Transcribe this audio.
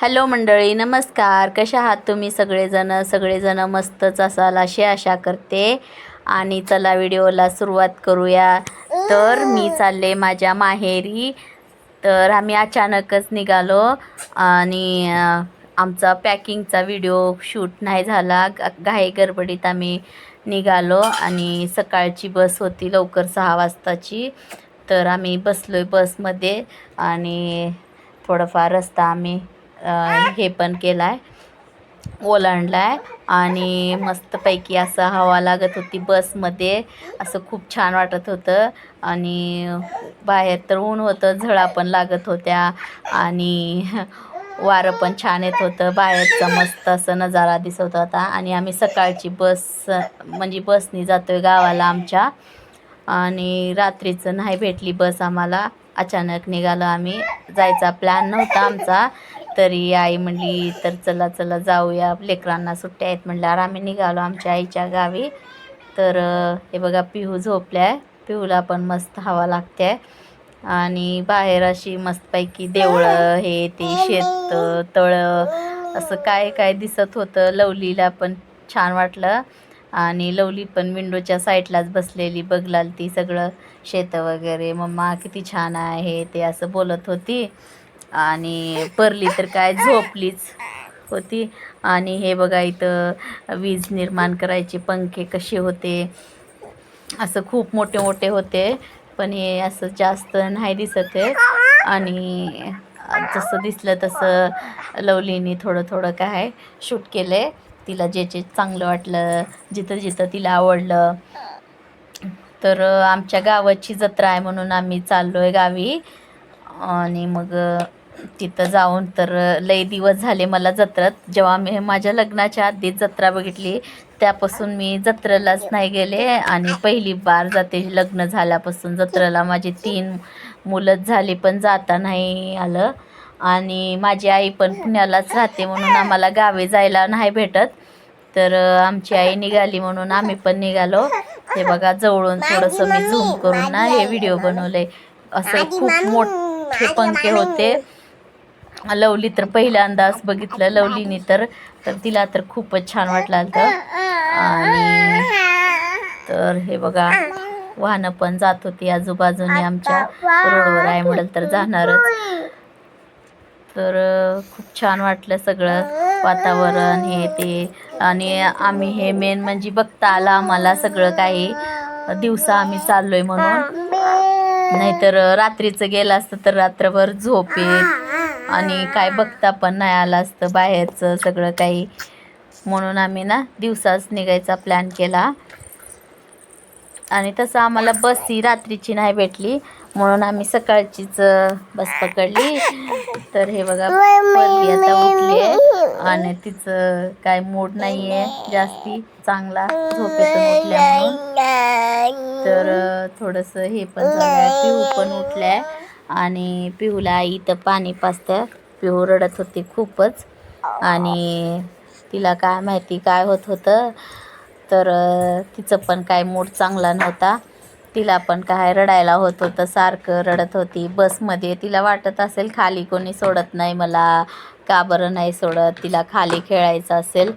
Hello मंडळी नमस्कार. कशा आहात तुम्ही सगळेजणं? सगळेजणं मस्तच असाल अशी आशा करते. आणि चला व्हिडिओला सुरुवात करूया. तर मी चालले माझ्या माहेरी. तर आम्ही अचानकच निघालो. आणि आमचा पॅकिंगचा व्हिडिओ शूट नाही झाला. घाई गडबडीत आम्ही निघालो. आणि सकाळची बस होती लवकर सहा वाजताची. तर आम्ही बसलो आहे बसमध्ये. आणि थोडंफार रस्ता आम्ही हे पण केला आहे ओलांडला आहे आणि मस्तपैकी असं हवा लागत होती बसमध्ये. असं खूप छान वाटत होतं. आणि बाहेर तर ऊन होतं झळा पण लागत होत्या आणि वारं पण छान येत होतं. बाहेरचा मस्त असं नजारा दिसत होता. आणि आम्ही सकाळची बस म्हणजे बसनी जातो आहे गावाला आमच्या. आणि रात्रीचं नाही भेटली बस आम्हाला. अचानक निघालो आम्ही. जायचा प्लॅन नव्हता आमचा. तरी आई म्हणली तर चला चला जाऊया. लेकरांना सुट्ट्या आहेत म्हणल्यावर आम्ही निघालो आमच्या आईच्या गावी. तर हे बघा पिहू झोपल्या. आहे पिहूला पण मस्त हवा लागते आहे आणि बाहेर अशी मस्तपैकी देवळं हे ते शेत तळं असं काय काय दिसत होतं. लवलीला पण छान वाटलं. आणि लवली पण विंडोच्या साईडलाच बसलेली बघलाल ती सगळं. शेतं वगैरे मम्मा किती छान आहे ते असं बोलत होती. आणि परली तर काय झोपलीच होती. आणि हे बघा इथं वीज निर्माण करायचे पंखे कसे होते. असं खूप मोठे मोठे होते पण हे असं जास्त नाही दिसत आहे. आणि जसं दिसलं तसं लवलीनी थोडं थोडं काय शूट केले. तिला जे जे चांगलं वाटलं जिथं जिथं तिला आवडलं. तर आमच्या गावाची जत्रा आहे म्हणून आम्ही चाललो आहे गावी. आणि मग तिथं जाऊन तर लय लई दिवस झाले मला जत्रात. जेव्हा मी माझ्या लग्नाच्या आधी जत्रा बघितली त्यापासून मी जत्रेलाच नाही गेले. आणि पहिली बार जाते लग्न झाल्यापासून जत्रेला माझी तीन मुलंच झाली पण जाता नाही आलं. आणि माझी आई पण पुण्यालाच राहते म्हणून आम्हाला गावी जायला नाही भेटत. तर आमची आई निघाली म्हणून आम्ही पण निघालो. हे बघा जवळून थोडंसं मी झूम करून ना हे व्हिडिओ बनवले असे खूप मोठे पंखे होते. लवली तर पहिल्यांदाच बघितलं लवलीने तर तर तिला तर खूपच छान वाटलं होतं आणि तर हे बघा वाहनं पण जात होती आजूबाजूने आमच्या रोडवर आहे म्हणाल तर जाणारच. तर खूप छान वाटलं सगळं वातावरण हे ते. आणि आम्ही हे मेन म्हणजे बघता आलं आम्हाला सगळं काही. दिवसा आम्ही चाललोय म्हणून. नाहीतर रात्रीचं गेलं असतं तर रात्रभर झोप येत. आणि काय बघता पण नाही आलं असतं बाहेरचं सगळं काही. म्हणून आम्ही ना दिवसाच निघायचा प्लॅन केला. आणि तसं आम्हाला बस ही रात्रीची नाही भेटली. म्हणून आम्ही सकाळचीच बस पकडली. तर हे बघा पल्ली आता उठली आहे आणि तिचं काय मूड नाही आहे जास्ती. चांगला झोपेतून उठल्या तर थोडंसं हे पण झालं पिऊ पण उठल्या. आणि पिहूला आई इथं पाणी पाजतं. पिहू रडत होती खूपच. आणि तिला काय माहिती काय होत होतं. तर तिचं पण काय मूड चांगला नव्हता. तिला पण काय रडायला होत होतं. सारखं रडत होती. बसमध्ये तिला वाटत असेल खाली कोणी सोडत नाही मला. का बरं नाही सोडत. तिला खाली खेळायचं असेल.